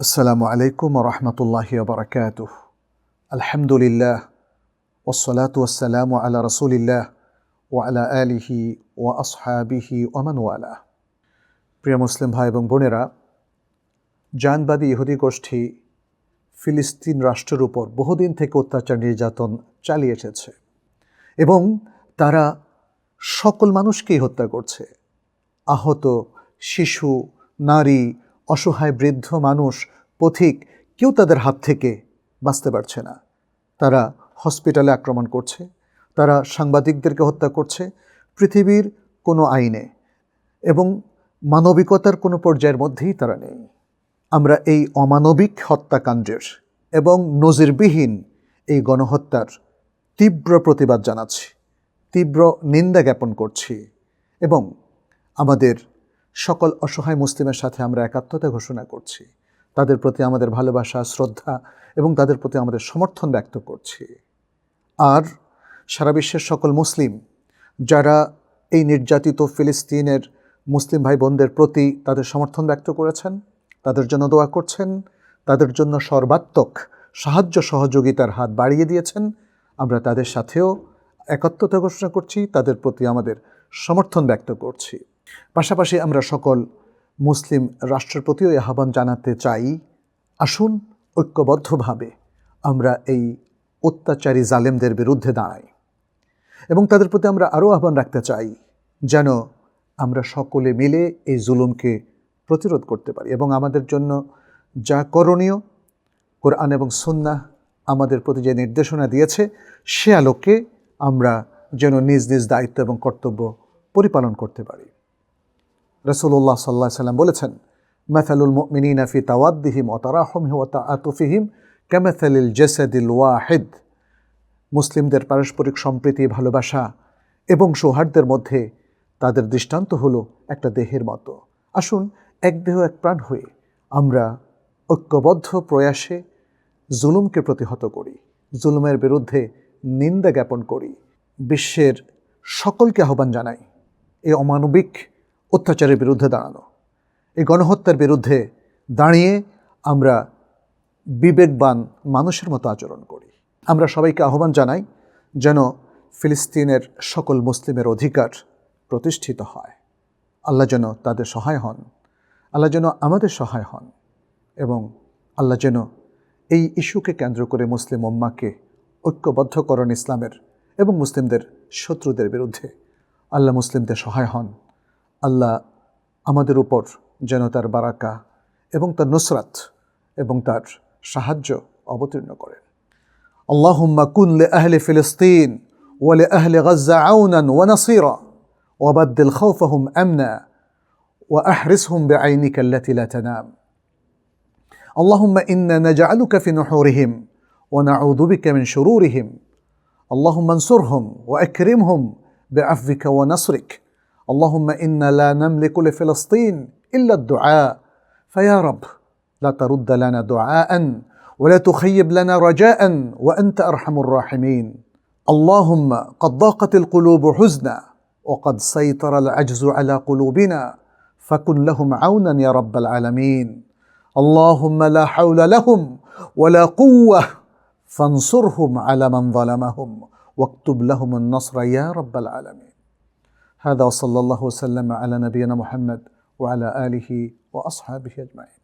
আসসালামু আলাইকুম রহমতুল্লাহি বারকাত আলহামদুলিল্লাহ ওসলাত ওসালাম আলা রসুলিল্লাহ ও আলা আলিহি ও আসহাবিহি ওমান ওয়ালা। প্রিয় মুসলিম ভাই এবং বোনেরা, জানবাদী ইহুদি গোষ্ঠী ফিলিস্তিন রাষ্ট্রের উপর বহুদিন থেকে অত্যাচার নির্যাতন চালিয়ে এসেছে এবং তারা সকল মানুষকেই হত্যা করছে। আহত শিশু, নারী অসহায় বৃদ্ধ মানুষ, পথিক কেউ তাদের হাত থেকে বাঁচতে পারছে না। তারা হসপিটালে আক্রমণ করছে, তারা সাংবাদিকদেরকে হত্যা করছে, পৃথিবীর কোনো আইনে এবং মানবিকতার কোনো পর্যায়ের মধ্যেই তারা নেই। আমরা এই অমানবিক হত্যাকাণ্ডের এবং নজিরবিহীন এই গণহত্যার তীব্র প্রতিবাদ জানাচ্ছি, তীব্র নিন্দা জ্ঞাপন করছি এবং আমাদের সকল অসহায় মুসলিমের সাথে আমরা একাত্মতা ঘোষণা করছি। তাদের প্রতি আমাদের ভালোবাসা, শ্রদ্ধা এবং তাদের প্রতি আমাদের সমর্থন ব্যক্ত করছি। আর সারা বিশ্বের সকল মুসলিম যারা এই নির্যাতিত ফিলিস্তিনের মুসলিম ভাই বোনদের প্রতি তাদের সমর্থন ব্যক্ত করেছেন, তাদের জন্য দোয়া করছেন, তাদের জন্য সর্বাত্মক সাহায্য সহযোগিতার হাত বাড়িয়ে দিয়েছেন, আমরা তাদের সাথেও একাত্মতা ঘোষণা করছি, তাদের প্রতি আমাদের সমর্থন ব্যক্ত করছি। পাশাপাশি আমরা সকল মুসলিম রাষ্ট্রের প্রতিও আহ্বান জানাতে চাই, আসুন ঐক্যবদ্ধভাবে আমরা এই অত্যাচারী জালেমদের বিরুদ্ধে দাঁড়াই এবং তাদের প্রতি আমরা আরও আহ্বান রাখতে চাই যেন আমরা সকলে মিলে এই জুলুমকে প্রতিরোধ করতে পারি এবং আমাদের জন্য যা করণীয়, কোরআন এবং সুন্না আমাদের প্রতি যে নির্দেশনা দিয়েছে, সে আলোকে আমরা যেন নিজ নিজ দায়িত্ব এবং কর্তব্য পরিপালন করতে পারি। রসুল্লাহ সাল্লাহ সাল্লাম বলেছেন মেথালুল মিনীনা ফি তাওয়াদ্দিহিম ও তারাহমিহ ও আতুফিহিম ক্যামেথালিল জেসাদিল ওয়াহেদ। মুসলিমদের পারস্পরিক সম্প্রীতি, ভালোবাসা এবং সৌহার্দ্যের মধ্যে তাদের দৃষ্টান্ত হলো একটা দেহের মতো। আসুন, এক দেহ, এক প্রাণ হয়ে আমরা ঐক্যবদ্ধ প্রয়াসে জুলুমকে প্রতিহত করি, জুলুমের বিরুদ্ধে নিন্দা জ্ঞাপন করি, বিশ্বের সকলকে আহ্বান জানাই। এই অমানবিক অত্যাচারের বিরুদ্ধে দাঁড়ানো। এই গণহত্যার বিরুদ্ধে দাঁড়িয়ে আমরা বিবেকবান মানুষের মতো আচরণ করি। আমরা সবাইকে আহ্বান জানাই যেন ফিলিস্তিনের সকল মুসলিমের অধিকার প্রতিষ্ঠিত হয়। আল্লাহ যেন তাদের সহায় হন। আল্লাহ যেন আমাদের সহায় হন এবং আল্লাহ যেন এই ইস্যুকে কেন্দ্র করে মুসলিম উম্মাকে ঐক্যবদ্ধকরণ ইসলামের এবং মুসলিমদের শত্রুদের বিরুদ্ধে আল্লাহ মুসলিমদের সহায় হন। আল্লাহ আমাদের উপর যেন তার বারাকা এবং তার নুসরাত এবং তার সাহায্য অবতীর্ণ করেন اللهم كن لأهل فلسطين ولأهل غزة عونا ونصيرا وبدل خوفهم أمنا وأحرسهم بعينك التي لا تنام اللهم إنا نجعلك في نحورهم ونعوذ بك من شرورهم اللهم انصرهم وأكرمهم بعفوك ونصرك اللهم إنا لا نملك لفلسطين إلا الدعاء. فيا رب لا ترد لنا دعاء ولا تخيب لنا رجاء وأنت أرحم الراحمين. اللهم قد ضاقت القلوب حزنا وقد سيطر العجز على قلوبنا فكن لهم عونا يا رب العالمين. اللهم لا حول لهم ولا قوة فانصرهم على من ظلمهم واكتب لهم النصر يا رب العالمين. هذا وصلى الله وسلم على نبينا محمد وعلى آله وأصحابه أجمعين.